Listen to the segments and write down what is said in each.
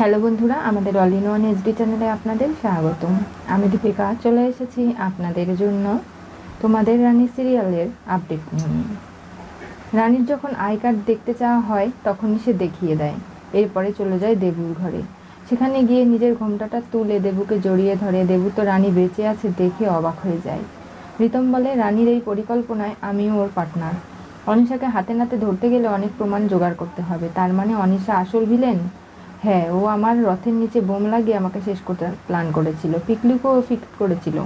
Hello বন্ধুরা, আমাদের all in one HD চ্যানেলে আপনাদের স্বাগতম। আমি দীপিকা, চলে এসেছি আপনাদের জন্য তোমাদের রানী সিরিয়ালের আপডেট নিয়ে। রানীর যখন আই কার্ড দেখতে চাওয়া হয়, তখনই সে দেখিয়ে দেয়। এরপরে চলে যায় দেবুর ঘরে। সেখানে গিয়ে নিজের ঘোমটাটা তুলে দেবুকে জড়িয়ে ধরে। দেবু তো রানী বেঁচে আছে দেখে অবাক হয়ে যায়। রিতম বলে, রানীর এই পরিকল্পনায় আমিও ওর পার্টনার অনিশাকে হাতে নাতে ধরতে গেলে অনেক প্রমাণ জোগাড় করতে হবে। তার মানে অনিশা আসল ভিলেন হ্যাঁ ও আমার রথের নিচে বোম লাগিয়ে আমাকে শেষ করতে প্ল্যান করেছিল। পিকলুকেও ফিক্স করেছিল।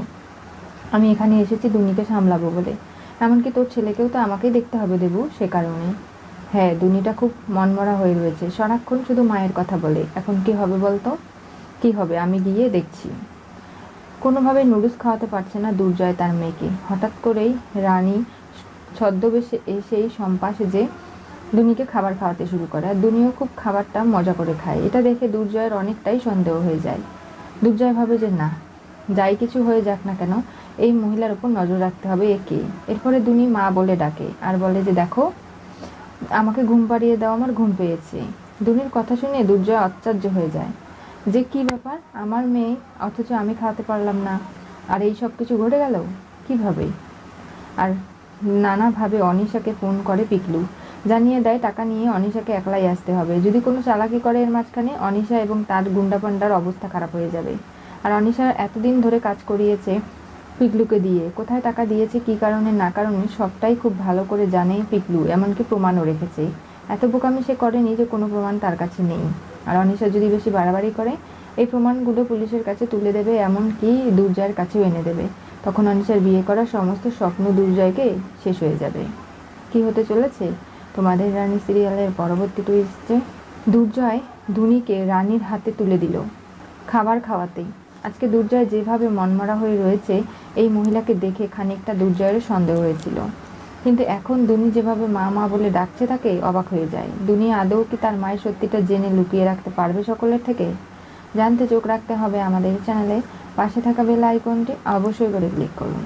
আমি এখানে এসেছি, দুনিকে সামলাবো বলে। এমনকি তোর ছেলেকেও তো আমাকেই দেখতে হবে দেবু, সে কারণে। হ্যাঁ দুনিটা খুব মনমরা হয়ে রয়েছে। সারাক্ষণ শুধু মায়ের কথা বলে। এখন কি হবে বলতো? কি হবে? আমি গিয়ে দেখছি। কোনোভাবে নুডলস খাওয়াতে পারছে না দুর্জয় তার মেয়েকে। হঠাৎ করেই রানী ছদ্মবেশে এসেই সম্পা সেজে দুনিকে খাবার খাওয়াতে শুরু করে আর দুনিও খুব খাবারটা মজা করে খায়। এটা দেখে দুর্জয়ের অনেকটাই সন্দেহ হয়ে যায়। দুর্জয় ভাবে যে না, যাই কিছু হয়ে যাক না কেন, এই মহিলার উপর নজর রাখতে হবে একে। এরপরে দুনি মা বলে ডাকে আর বলে যে, দেখো, আমাকে ঘুম পাড়িয়ে দাও, আমার ঘুম পেয়েছে। দুনির কথা শুনে দুর্জয় আশ্চর্য হয়ে যায়। যে কি ব্যাপার? আমার মেয়ে? অথচ আমি খাওয়াতে পারলাম না। আর এই সব কিছু ঘটে গেল? কীভাবে? আর নানাভাবে অনিশাকে ফোন করে পিকলু। জানিয়ে দেয়, টাকা নিয়ে অনিশাকে একলাই আসতে হবে। যদি কোনো চালাকি করে এর মাঝখানে, অনিশা এবং তার গুন্ডাপান্ডার অবস্থা খারাপ হয়ে যাবে। আর অনিশা এতদিন ধরে কাজ করিয়েছে পিকলুকে দিয়ে। কোথায় টাকা দিয়েছে, কী কারণে, না কারণে, সবটাই খুব ভালো করে জানে পিকলু, এমনকি প্রমাণও রেখেছে। এত বোকামি সে করেনি যে কোনো প্রমাণ তার কাছে নেই। আর অনিশা যদি বেশি বাড়াবাড়ি করে, এই প্রমাণগুলো পুলিশের কাছে তুলে দেবে, এমনকি দুর্জয়ের কাছেও এনে দেবে। তখন অনিশার বিয়ে করার সমস্ত স্বপ্ন দুর্জয়কে শেষ হয়ে যাবে। কি হতে চলেছে? তোমাদের রানী সিরিয়ালের পরবর্তী টুইস্টে দুর্জয় ধুনিকে রানীর হাতে তুলে দিল খাবার খাওয়াতেই। আজকে দুর্জয় যেভাবে মনমরা হয়ে রয়েছে, এই মহিলাকে দেখে খানিকটা দুর্জয়ের সন্দেহ হয়েছিল। কিন্তু এখন দুনি যেভাবে মা মা বলে ডাকছে তাকে অবাক হয়ে যায়। দুনি আদৌ কি তার মায়ের সত্যিটা জেনে লুকিয়ে রাখতে পারবে সকলের থেকে? জানতে চোখ রাখতে হবে আমাদের চ্যানেলে পাশে থাকা বেল আইকনটি অবশ্যই করে ক্লিক করুন।